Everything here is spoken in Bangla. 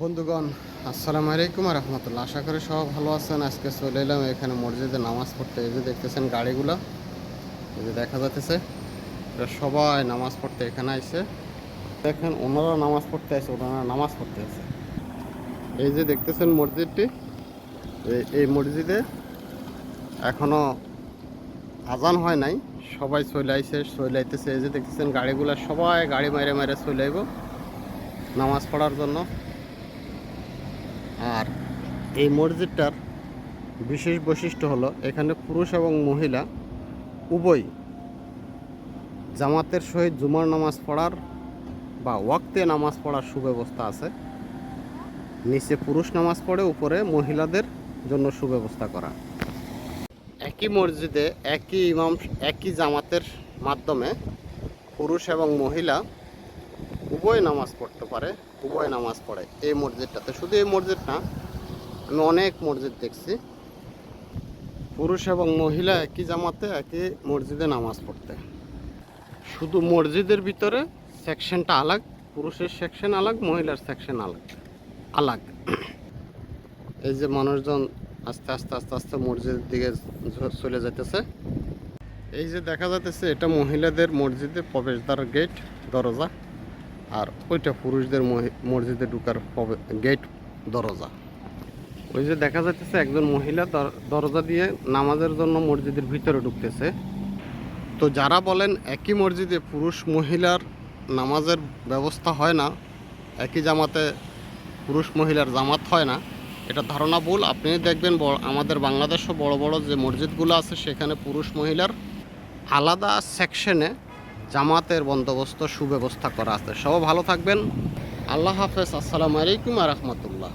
বন্ধুগণ, আসসালামু আলাইকুম রহমতুল্লাহ। আশা করি সব ভালো আছেন। আজকে চলে এলাম এখানে মসজিদে নামাজ পড়তে। এই যে দেখতেছেন গাড়িগুলো, এই যে দেখা যাচ্ছে সবাই নামাজ পড়তে এখানে আইছে। দেখেন, ওনারা নামাজ পড়তে আছে ওনারা নামাজ পড়তে আছে এই যে দেখতেছেন মসজিদটি এই- মসজিদে এখনও আজান হয় নাই। সবাই চলে আইসে চলে আইতেছে। এই যে দেখতেছেন গাড়িগুলো, সবাই গাড়ি মারে মারে চলে আইব নামাজ পড়ার জন্য। আর এই মসজিদটার বিশেষ বৈশিষ্ট্য হলো এখানে পুরুষ এবং মহিলা উভয় জামাতের সহিত জুমার নামাজ পড়ার বা ওয়াক্তে নামাজ পড়ার সুব্যবস্থা আছে। নিচে পুরুষ নামাজ পড়ে, উপরে মহিলাদের জন্য সুব্যবস্থা করা। একই মসজিদে একই ইমাম, একই জামাতের মাধ্যমে পুরুষ এবং মহিলা উভয় নামাজ পড়তে পারে, উভয় নামাজ পড়ে। এই মসজিদটাতে। শুধু এই মসজিদ না, আমি অনেক মসজিদ দেখছি। পুরুষ এবং মহিলা একই জামাতে, একই মসজিদে নামাজ পড়তে। শুধু মসজিদের ভিতরে সেকশনটা আলাগ, পুরুষের সেকশন আলাগ, মহিলার সেকশন আলাগ। আলাগ। এই যে মানুষজন আস্তে আস্তে আস্তে আস্তে মসজিদের দিকে চলে যেতেছে এই যে দেখা যাচ্ছে এটা মহিলাদের মসজিদে প্রবেশদ্বার গেট, দরজা। আর ওইটা পুরুষদের মসজিদে ঢুকার গেট দরজা। ওই যে দেখা যাচ্ছে একজন মহিলা দরজা দিয়ে নামাজের জন্য মসজিদের ভিতরে ঢুকতেছে। তো যারা বলেন একই মসজিদে পুরুষ মহিলার নামাজের ব্যবস্থা হয় না, একই জামাতে পুরুষ মহিলার জামাত হয় না, এটা ধারণা ভুল। আপনি দেখবেন আমাদের বাংলাদেশও বড় বড় যে মসজিদগুলো আছে, সেখানে পুরুষ মহিলার আলাদা সেকশনে জামাতের বন্দোবস্ত সুব্যবস্থা করা আছে। সব ভালো থাকবেন। আল্লাহ হাফেজ। আসসালামু আলাইকুম রহমতুল্লাহ।